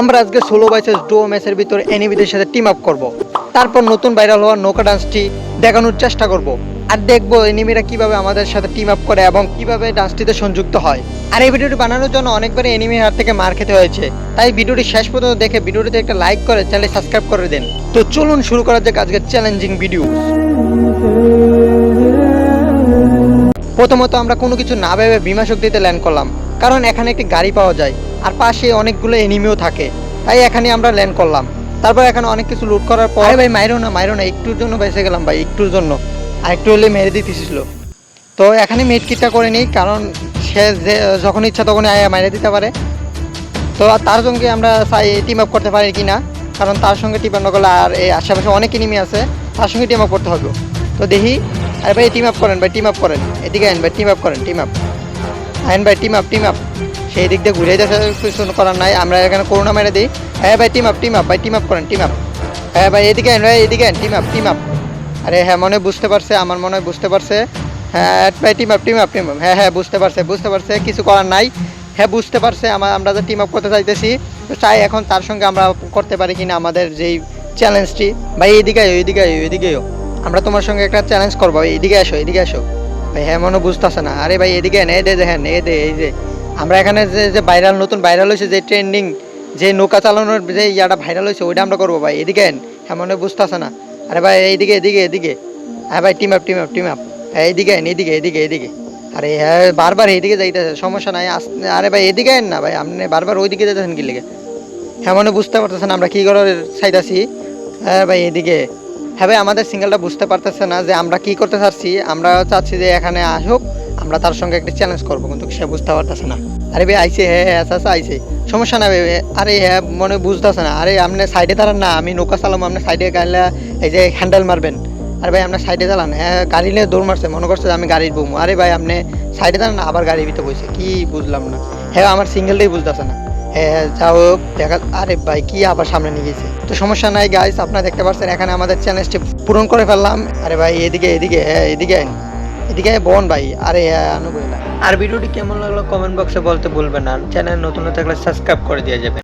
আমরা আজকে ষোলো বাইসের ডো ম্যাচের ভিতরে এনিমিদের সাথে টিম আপ করব। তারপর নতুন ভাইরাল হওয়া নৌকা ডান্সটি দেখানোর চেষ্টা করব। আর দেখব এনিমিরা কীভাবে আমাদের সাথে টিম আপ করে এবং কীভাবে ডান্সটিতে সংযুক্ত হয়। আর এই ভিডিওটি বানানোর জন্য অনেকবার এনিমির হাত থেকে মার খেতে হয়েছে। তাই ভিডিওটি শেষ পর্যন্ত দেখে ভিডিওটিতে একটা লাইক করে চ্যানেল সাবস্ক্রাইব করে দিন। তো চলুন শুরু করা যাক আজকের চ্যালেঞ্জিং ভিডিও প্রথমত আমরা কোনো কিছু না ভেবে বিমা শক্তিতে ল্যান্ড করলাম। কারণ এখানে একটি গাড়ি পাওয়া যায়। আর পাশে অনেকগুলো এনিমিও থাকে। তাই এখানে আমরা ল্যান্ড করলাম। তারপর এখানে অনেক কিছু লুট করার পর ভাই, মাইরো না মাইরো না, একটুর জন্য বেঁচে গেলাম ভাই, একটুর জন্য। আর একটু হলে মেরে দিতেছিল। তো এখানে মেট কিটটা করে নিই, কারণ সে যে, যখন ইচ্ছা তখনই আয়া মেরে দিতে পারে। তো তার সঙ্গে আমরা চাই টিম আপ করতে পারি কি না কারণ তার সঙ্গে টিম আপ না করলে আর এই আশেপাশে অনেক এনিমি আছে, তার সঙ্গে টিম আপ করতে হবে। তো দেখি। আরে ভাই টিম আপ করেন ভাই টিম আপ করেন। এদিকে আইন ভাই টিম আপ করেন টিম আপ আইন ভাই টিম আপ টিম আপ সেই দিক দিয়ে ঘুরে যাচ্ছে, কিছু করার নাই। আমরা এখানে করোনা মেরে দিই। হ্যাঁ ভাই টিম আপ টিম আপ ভাই টিম আপ করেন টিম আপ হ্যাঁ ভাই, এদিকে আইন, ভাই, এদিকে আইন টিম আপ টিম আপ আরে হ্যাঁ মনে বুঝতে পারছে, আমার মনে হয় বুঝতে পারছে। হ্যাঁ ভাই team up team up team up হ্যাঁ হ্যাঁ বুঝতে পারছে বুঝতে পারছে, কিছু করার নাই। হ্যাঁ বুঝতে পারছে, আমার, আমরা যে টিম আপ করতে চাইতেছি, তো চাই এখন তার সঙ্গে আমরা করতে পারি কিনা আমাদের যেই চ্যালেঞ্জটি ভাই, এইদিকে আয়ো এইদিকে আমরা তোমার সঙ্গে একটা চ্যালেঞ্জ করব। এইদিকে আসো এইদিকে আসো। হ্যাঁ মনে বুঝতেছে না। আরে ভাই, এদিকে এনে দে দেখেন এই দে এই যে আমরা এখানে যে যে ভাইরাল নতুন ভাইরাল হয়েছে যে ট্রেন্ডিং যে নৌকা চালানোর যে ইয়াটা ভাইরাল হয়েছে ওইটা আমরা করব ভাই। এদিকে এন হ্যাঁ মনে বুঝতেছে না। আরে ভাই, এইদিকে, এদিকে এদিকে। হ্যাঁ ভাই team up team up team up হ্যাঁ এইদিকে এন এদিকে এদিকে এদিকে আরে হ্যাঁ বারবার এইদিকে যাইতেছে, সমস্যা নাই। আস- আরে ভাই, এদিকে এন না ভাই, আপনি বারবার ওইদিকে যেতেছেন কি লেগে? হ্যাঁ মনে বুঝতে পারতেছেন আমরা কি করার চাইতাছি? হ্যাঁ ভাই, এদিকে। হ্যাঁ ভাই, আমাদের সিঙ্গেলটা বুঝতে পারতেছে না যে আমরা কি করতে চাচ্ছি। আমরা চাচ্ছি যে এখানে আসুক, আমরা তার সঙ্গে একটা চ্যালেঞ্জ করব, কিন্তু সে বুঝতে পারতেছে না। আরে ভাই আইসে হ্যাঁ হ্যাঁ আচ্ছা আচ্ছা আইসে সমস্যা না ভাই আরে হ্যাঁ মনে বুঝতেছে না। আরে, আপনি সাইডে দাঁড়ান না, আমি নৌকা চালাম আপনি সাইডে গাইলে এই যে হ্যান্ডেল মারবেন। আরে ভাই আপনার সাইডে চালান হ্যাঁ গাড়ি নিয়ে দৌড় মারছে, মনে করছে আমি গাড়ির বমু। আরে ভাই, আপনি সাইডে দাঁড়ান, আবার গাড়ির ভিতরে বসে কি বুঝলাম না। হ্যাঁ আমার সিঙ্গেলটাই বুঝতেছে না। হোক, দেখা আরে ভাই কি আবার সামনে নিয়ে গেছে? তো সমস্যা নাই গাইস আপনারা দেখতে পাচ্ছেন এখানে আমাদের চ্যালেঞ্জটি পূরণ করে ফেললাম। আরে ভাই এদিকে এদিকে এদিকে এদিকে বোন ভাই আরে আনুগুলা আর ভিডিওটি কেমন লাগল কমেন্ট বক্সে বলতে ভুলবেন না। চ্যানেল নতুন থাকলে সাবস্ক্রাইব করে দিয়ে যাবেন।